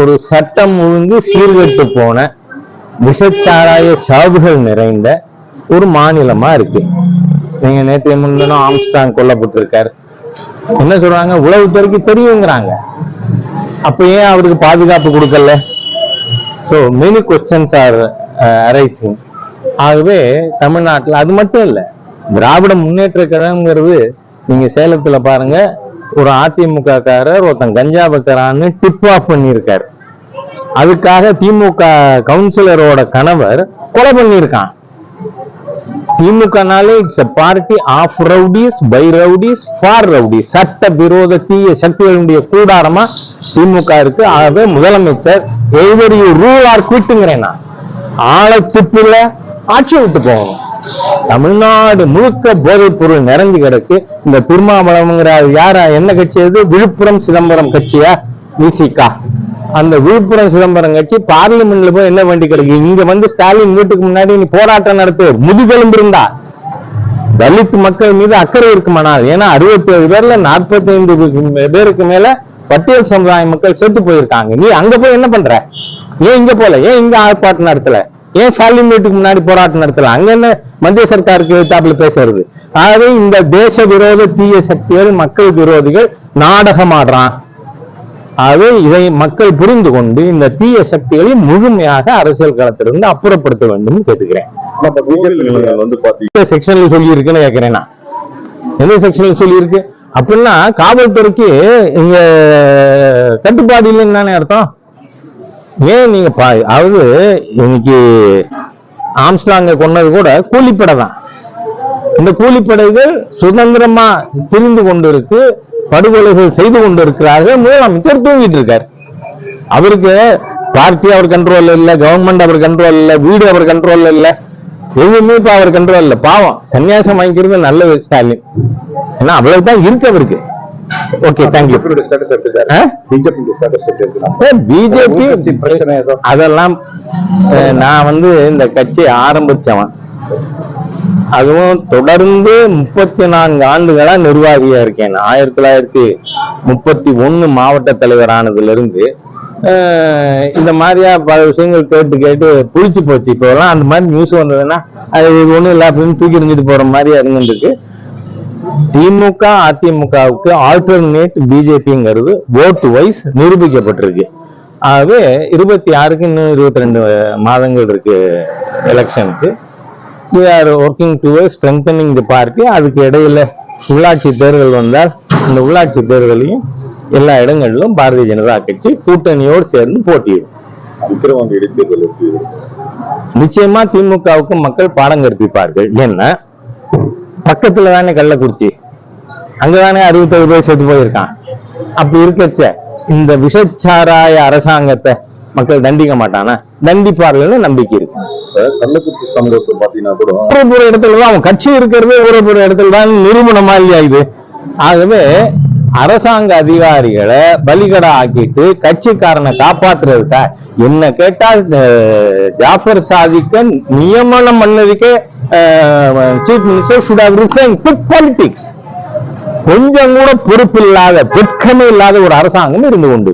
ஒரு சட்டம் ஒழுங்கு சீர்கெட்டு போன விஷச்சாராய சாவுகள் நிறைந்த ஒரு மாநிலமா இருக்கு. நீங்க நேற்று முன்தினம் ஆம்ஸ்டாங் கொல்லப்பட்டிருக்காரு. என்ன சொல்றாங்க? உளவுத்துறைக்கு தெரியுங்கிறாங்க. அப்ப ஏன் அவருக்கு பாதுகாப்பு கொடுக்கல? So many questions are arising ஆகவே தமிழ்நாட்டில் அது மட்டும் இல்லை திராவிட முன்னேற்ற கழகங்கிறது நீங்க சேலத்துல பாருங்க ஒரு அதிமுக காரர் ஒருத்தன் கஞ்சா பக்கரான்னு டிப் ஆஃப் பண்ணியிருக்காரு. அதுக்காக திமுக கவுன்சிலரோட கணவர் கொலை பண்ணியிருக்கான். திமுகனாலே it's a party of rowdies by rowdies for rowdies சட்ட விரோத தீய சக்திகளுடைய கூடாரமா திமுக இருக்கு. ஆகவே முதலமைச்சர் எவ்வளவு ரூல் ஆர் குவிட்டுங்கிறேன் நான். ஆளை துப்புல ஆட்சி விட்டு போகணும் தமிழ்நாடு முழுக்க போதைப் பொருள் நிறைஞ்சு கிடக்கு. இந்த திருமாவளவங்கிற யாரா? என்ன கட்சி அது? விழுப்புரம் சிதம்பரம் கட்சியா? விசிகா அந்த விழுப்புரம் சிதம்பரம் கட்சி பார்லிமெண்ட்ல போய் என்ன வேண்டி கிடக்கு? இங்க வந்து ஸ்டாலின் வீட்டுக்கு முன்னாடி நீ போராட்டம் நடத்து முதுகெலும்பு இருந்தா. தலித் மக்கள் மீது அக்கறை இருக்குமானால் ஏன்னா அறுபத்தி ஏழு பேர்ல நாற்பத்தி ஐந்து பேருக்கு மேல பட்டியல் சமுதாய மக்கள் செத்து போயிருக்காங்க. நீ அங்க போய் என்ன பண்ற? ஏன் இங்க போல? ஏன் இங்க ஆர்ப்பாட்டம் நடத்தல? ஏன் ஸ்டாலின் வீட்டுக்கு முன்னாடி போராட்டம் நடத்தல? அங்க என்ன மத்திய சர்க்காருக்கு எதிர்த்தாப்புல பேசுறது. ஆகவே இந்த தேச விரோத தீய சக்திகள் மக்கள் விரோதிகள் நாடகம் ஆடுறான் ஆகவே இதை மக்கள் புரிந்து கொண்டு இந்த தீய சக்திகளை முழுமையாக அரசியல் களத்திலிருந்து அப்புறப்படுத்த வேண்டும் கேட்டுக்கிறேன். செக்ஷன்ல சொல்லி இருக்குன்னு கேட்கிறேன் நான். எந்த செக்ஷன்ல சொல்லி இருக்கு அப்படின்னா காவல்துறைக்கு இங்க கட்டுப்பாடு இல்லைன்னு தானே அர்த்தம்? ஏன் நீங்க அதாவது இன்னைக்கு ஆம்ஸ்டாங்க கொன்னது கூட கூலிப்படை தான் இந்த கூலிப்படைகள் சுதந்திரமா பிரிந்து கொண்டிருக்கு படுகொலைகள் செய்து கொண்டிருக்கிறார்கள். முதலமைச்சர் தூங்கிட்டு இருக்கார் அவருக்கு பார்ட்டி அவர் கண்ட்ரோல் இல்ல கவர்மெண்ட் அவர் கண்ட்ரோல் இல்ல வீடு அவர் கண்ட்ரோல் இல்ல. எதுவுமே இப்ப அவர் கண்ட்ரோல் இல்ல. பாவம் சன்னியாசம் வாங்கிக்கிறது நல்லது ஸ்டாலின். ஏன்னா அவ்வளவுதான் இருக்கு அவருக்கு. ஓகே தேங்க்யூ பிஜேபியோட ஸ்டேட்டஸ் எப்படி இருக்கு பிஜேபி பிரச்சனை அதெல்லாம் நான் வந்து இந்த கட்சியை ஆரம்பிச்சவன். அதுவும் தொடர்ந்து முப்பத்தி நான்கு ஆண்டுகளா நிர்வாகியா இருக்கேன். ஆயிரத்தி தொள்ளாயிரத்தி முப்பத்தி ஒண்ணு மாவட்ட தலைவர் ஆனதுல இருந்து இந்த மாதிரியா பல விஷயங்கள் கேட்டு கேட்டு புளிச்சு போச்சு. இப்போ எல்லாம் அந்த மாதிரி நியூஸ் வந்ததுன்னா அது ஒண்ணும் இல்லை அப்படின்னு தூக்கி எறிஞ்சிட்டு போற மாதிரியா இருந்துருக்கு திமுக அதிமுகவுக்கு ஆல்டர்னேட் பிஜேபிங்கிறது ஓட்டு வைஸ் நிரூபிக்கப்பட்டிருக்கு. ஆகவே இருபத்தி ஆறுக்கு இன்னும் இருபத்தி ரெண்டு மாதங்கள் இருக்கு எலெக்ஷனுக்கு we are working toward strengthening the party அதுக்கு இடையில உள்ளாட்சி தேர்தல் வந்தால் இந்த உள்ளாட்சி தேர்தலையும் எல்லா இடங்களிலும் பாரதிய ஜனதா கட்சி கூட்டணியோடு சேர்ந்து போட்டியிடும். நிச்சயமா திமுகவுக்கு மக்கள் பாடம் கற்பிப்பார்கள். என்ன? பக்கத்துல தானே கள்ளக்குறிச்சி அங்கதானே அறுபத்தேழு பேர் செத்து போயிருக்கான். அப்படி இருக்கச்ச இந்த விஷச்சாராய அரசாங்கத்தை மக்கள் தண்டிக்க மாட்டானா? தண்டிப்பார்கள்னு நம்பிக்கை இருக்கு. கள்ளக்குறிச்சி சம்பவத்தை பாத்தீங்கன்னா கூட ஊரப்புற இடத்துல தான் அவன் கட்சி இருக்கிறது ஊரப்புற இடத்துல தான் நிரூபணமா இல்லையா இது? ஆகவே அரசாங்க அதிகாரிகளை பலிகடா ஆக்கிட்டு கட்சிக்காரனை காப்பாத்துறதுக்கா என்ன கேட்டா ஜாஃபர் சாதிக்க நியமனம் பண்ணதுக்கே chief minister should have resign good politics கொஞ்சம் கூட பொறுப்பு இல்லாத வெட்கமே இல்லாத ஒரு அரசாங்கம் இருந்து கொண்டு